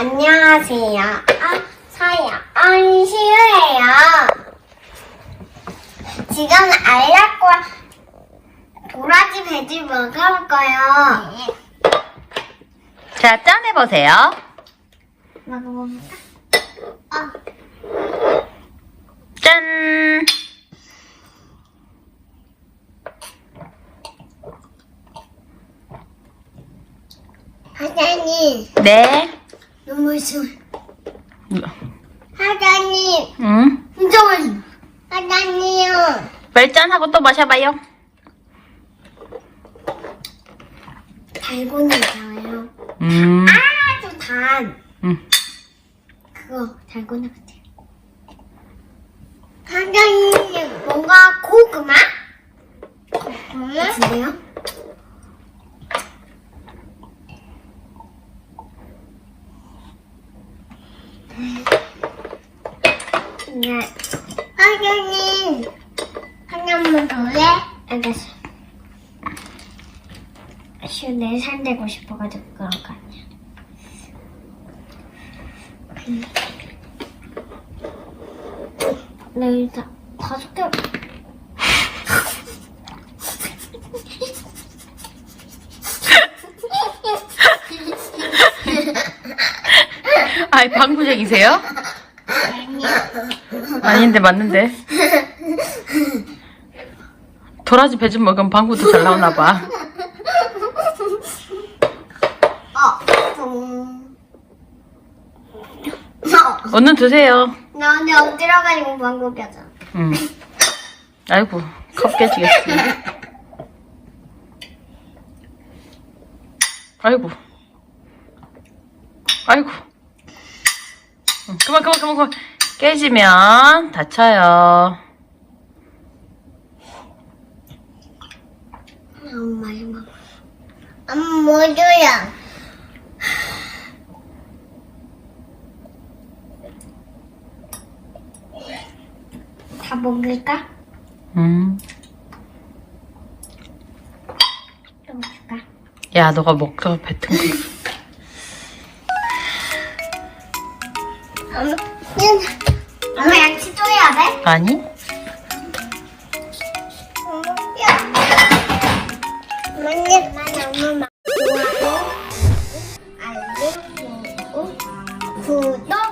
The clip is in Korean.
안녕하세요. 아, 사요. 안 싫어해요. 지금 알약과 도라지 배즙 먹어볼 거예요. 자, 짠해보세요. 먹어봅니다. 아, 짠! 사장님, 네. 너무 싫어. 사장님, 응? 진짜 맛있어. 사장님, 빨리 짠하고 또 마셔봐요. 달고나 좋아요. 음. 아주 단. 음. 그거 달고나 같아요. 사장님, 뭔가 고구마? 같은데요? 더 해? 알겠어. 슈네 살되고 싶어가지고 그런 거 아니야. 네, 일단 다섯 개. 아이, 방구쟁이세요? 아닌데, 맞는데. 도라지 배즙 먹으면 방구도 잘 나오나 봐. 어, 음. 어, 얼른 드세요. 나 근데 엎드려가지고 방구 껴져. 응. 아이고, 컵 깨지겠어. 아이고. 아이고. 응, 그만, 그만, 그만, 그만. 깨지면 다쳐요. 엄마 이거. 엄마 뭐 줘요? 다 먹을까? 음. 좀 줄까? 야, 너가 먹다가 뱉은 거. 엄마, 또 돼? 아니? 구독.